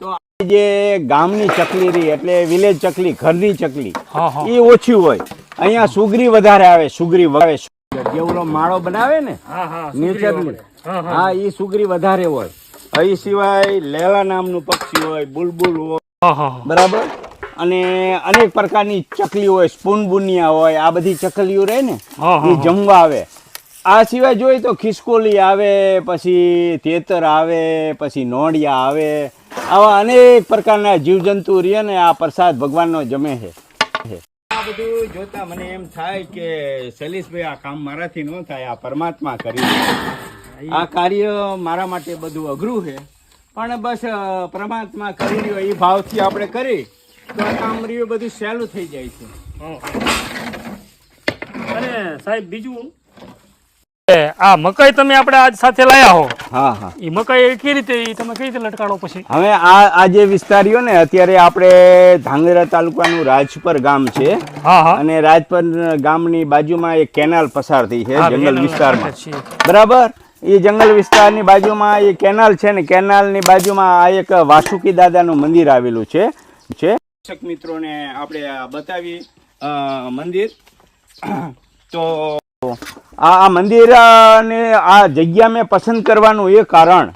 તો જે ગામની ચકલી રહી એટલે વિલેજ ચકલી ઘરની ચકલી એ ઓછી હોય. અહીંયા સુગરી વધારે આવે સુગરી આવે જે માળો બનાવે ને હા હા એ સુગરી વધારે હોય. એ સિવાય લેલા નામનું પક્ષી હોય બુલબુલ હોય. બરાબર? અને અનેક પ્રકારની ચકલી હોય સ્પૂન બુનિયા હોય આ બધી ચકલીઓ રહે ને એ જમવા આવે. આ સિવાય જોઈએ તો ખિસકોલી આવે પછી તેતર આવે પછી નોડિયા આવે આવા અનેક પ્રકારના જીવજંતુ રહે ને આ પ્રસાદ ભગવાનનો જમે છે. આ બધું જોતા મને એમ થાય કે શૈલેષભાઈ આ કામ મારાથી ન થાય આ પરમાત્મા કરી આ કાર્ય મારા માટે બધું અઘરું છે. પણ બસ પરમાત્મા કરી રહ્યો એ ભાવથી આપણે કરી તો આ કામ રહ્યું બધું સહેલું થઈ જાય છે. અને સાહેબ બીજું? આ મકાઈ તમે આપણે આજ સાથે લાયા હો. હા હા. એ મકાઈ કઈ રીતે તમે કઈ રીતે લટકાડો પછી? હવે આ આ જે વિસ્તારીઓ ને અત્યારે આપણે ધાંગધ્રા તાલુકાનું રાજપર ગામ છે. હા હા. અને રાજપર ગામની બાજુમાં એક કેનાલ પસાર થઈ છે જંગલ વિસ્તારમાં. બરાબર? એ જંગલ વિસ્તારની બાજુમાં એ કેનાલ છે ને કેનાલની બાજુમાં આ એક વાસુકી દાદાનું મંદિર આવેલું છે છે. દર્શક મિત્રોને આપણે આ બતાવી મંદિર. તો આ આ મંદિર આ જગ્યા મેં પસંદ કરવાનું એ કારણ.